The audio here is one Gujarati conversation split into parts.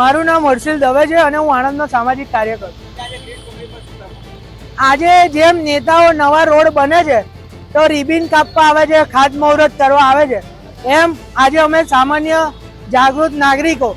મારું નામ હર્ષિલ દવે છે અને હું આણંદનો સામાજિક કાર્યકર. આજે જેમ નેતાઓ નવા રોડ બને છે, તો રિબિન કાપવા આવે છે ખાતમુહૂર્ત કરવા આવે છે, એમ આજે અમે સામાન્ય જાગૃત નાગરિકો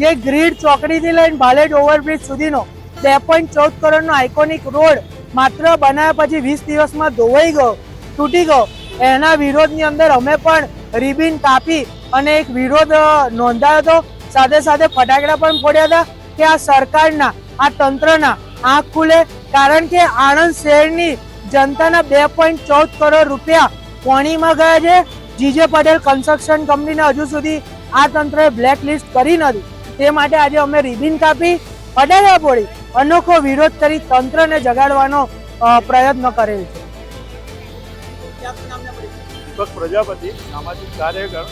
જે ગ્રીડ ચોકડીથી લઈને ભાલેજ ઓવરબ્રિજ સુધીનો બે પોઈન્ટ ચૌદ કરોડનો આઇકોનિક રોડ માત્ર બનાવ્યા પછી વીસ દિવસમાં ધોવાઈ ગયો, તૂટી ગયો એના વિરોધની અંદર અમે પણ રિબિન કાપી અને એક વિરોધ નોંધાયો હતો સાથે સાથે ફટાકડા પણ ફોડ્યા હતા કે આ સરકારના, આ તંત્રના આંખ ખુલે. કારણ કે આણંદ શહેરની જનતાના બે પોઈન્ટ ચૌદ કરોડ રૂપિયા પોણીમાં ગયા છે. જીજે પટેલ કન્સ્ટ્રક્શન કંપનીને હજુ સુધી આ તંત્રએ બ્લેક લિસ્ટ કરી નથી. તે માટે આજે અમે રિબિન કાપી, ફટાકડા ફોડી, અનોખો વિરોધ કરી તંત્રને જગાડવાનો પ્રયત્ન કરેલ છે. પ્રજાપતિ, સામાજિક કાર્યકર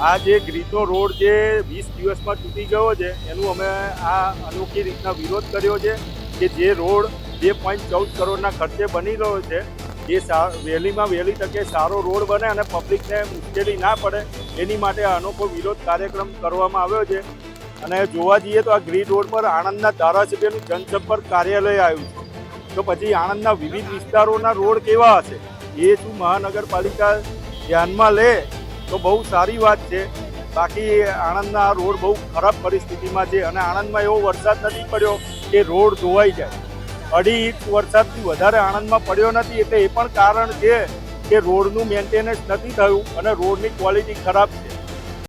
આ જે ગ્રીતો રોડ જે વીસ દિવસમાં તૂટી ગયો છે, એનું અમે આ અનોખી રીતના વિરોધ કર્યો છે કે જે રોડ બે પોઈન્ટ ચૌદ કરોડના ખર્ચે બની રહ્યો છે, એ વહેલીમાં વહેલી તકે સારો રોડ બને અને પબ્લિકને મુશ્કેલી ના પડે, એની માટે અનોખો વિરોધ કાર્યક્રમ કરવામાં આવ્યો છે. અને જોવા જઈએ તો આ ગ્રીડ રોડ પર આણંદના ધારાસભ્યનું જનસંપર્ક કાર્યાલય આવ્યું છે. તો પછી આણંદના વિવિધ વિસ્તારોના રોડ કેવા હશે, એ શું મહાનગરપાલિકા ધ્યાનમાં લે તો બહુ સારી વાત છે. બાકી આણંદના રોડ બહુ ખરાબ પરિસ્થિતિમાં છે અને આણંદમાં એવો વરસાદ નથી પડ્યો કે રોડ ધોવાઈ જાય. અઢી ઇંચ વરસાદથી વધારે આણંદમાં પડ્યો નથી એટલે એ પણ કારણ છે કે રોડનું મેન્ટેનન્સ નથી થયું અને રોડની ક્વોલિટી ખરાબ છે.